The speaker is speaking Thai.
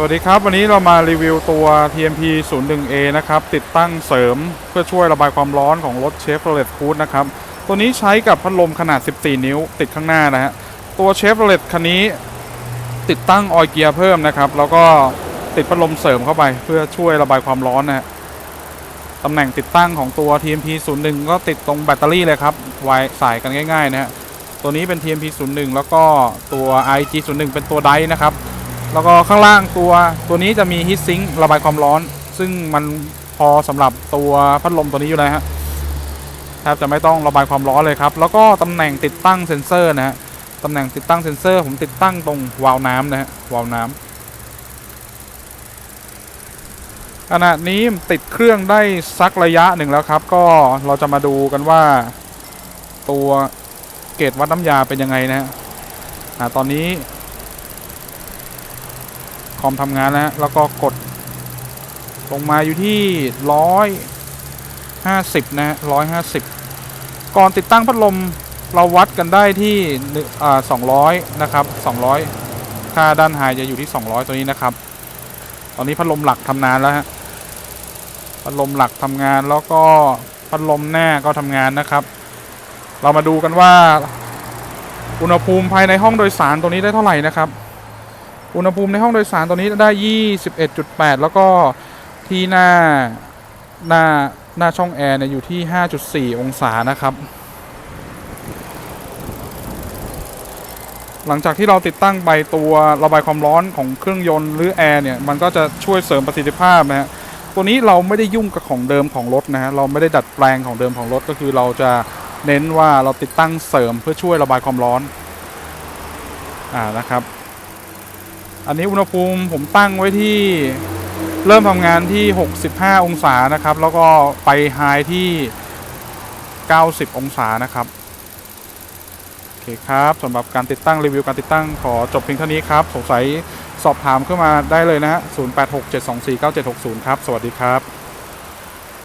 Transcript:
สวัสดีครับ วันนี้เรามารีวิวตัว TMP 0 1 A นะครับ ติดตั้งเสริมเพื่อช่วยระบายความร้อนของรถ Chevrolet Cruze นะครับ ตัวนี้ใช้กับพัดลมขนาด 14 นิ้ว ติดข้างหน้านะฮะ ตัว Chevrolet คันนี้ ติดตั้งออยเกียร์เพิ่มนะครับ แล้วก็ติดพัดลมเสริมเข้าไป เพื่อช่วยระบายความร้อนนะฮะตำแหน่งติดตั้งของตัว TMP 0 1ก็ติดตรงแบตเตอรี่เลยครับไวสายกันง่ายๆนะฮะตัวนี้เป็น TMP 0 1แล้วก็ตัว IG 0 1เป็นตัวไดร์นะครับ แล้วก็ข้างล่างตัวตัวนี้จะมีฮีทซิงค์ระบายความร้อน ซึ่งมันพอสำหรับตัวพัดลมตัวนี้อยู่แล้วฮะแทบจะไม่ต้องระบายความร้อนเลยครับ แล้วก็ตำแหน่งติดตั้งเซ็นเซอร์นะฮะตำแหน่งติดตั้งเซ็นเซอร์ ผมติดตั้งตรงวาล์วน้ำนะฮะวาล์วน้ำขณะนี้ติดเครื่องได้สักระยะหนึ่งแล้วครับ ก็เราจะมาดูกันว่า ตัวเกจวัดน้ำยาเป็นยังไงนะฮะตอนนี้ คอมทำงานแล้วแล้วก็กด ลงมาอยู่ที่ร้อยห้าสิบนะฮะร้อยห้าสิบก่อนติดตั้งพัดลมเราวัดกันได้ที่สองร้อยนะครับสองร้อยค่าด้านไฮจะอยู่ที่สองร้อยตัวนี้นะครับ ตอนนี้พัดลมหลักทำงานแล้วฮะพัดลมหลักทำงานแล้วก็พัดลมหน้าก็ทำงานนะครับ เรามาดูกันว่า อุณหภูมิภายในห้องโดยสารตัวนี้ได้เท่าไหร่นะครับ อุณหภูมิในห้องโดยสารตัวนี้ได้ 21.8 แล้วก็ที่หน้าหน้าหน้าช่องแอร์เนี่ยอยู่ที่ 5.4 องศานะครับ หลังจากที่เราติดตั้งไปตัวระบายความร้อนของเครื่องยนต์หรือแอร์เนี่ยมันก็จะช่วยเสริมประสิทธิภาพนะฮะตัวนี้เราไม่ได้ยุ่งกับของเดิมของรถนะฮะเราไม่ได้ดัดแปลงของเดิมของรถก็คือเราจะเน้นว่าเราติดตั้งเสริมเพื่อช่วยระบายความร้อนอ่านะครับ อันนี้อุณหภูมิผมตั้งไว้ที่เริ่มทำงานที่ 65 องศานะครับ แล้วก็ไปไฮที่ 90 องศานะครับ โอเคครับสำหรับการติดตั้งรีวิวการติดตั้งขอจบเพียงเท่านี้ครับ สงสัยสอบถามเข้ามาได้เลยนะฮะ 0867249760 ครับ สวัสดีครับ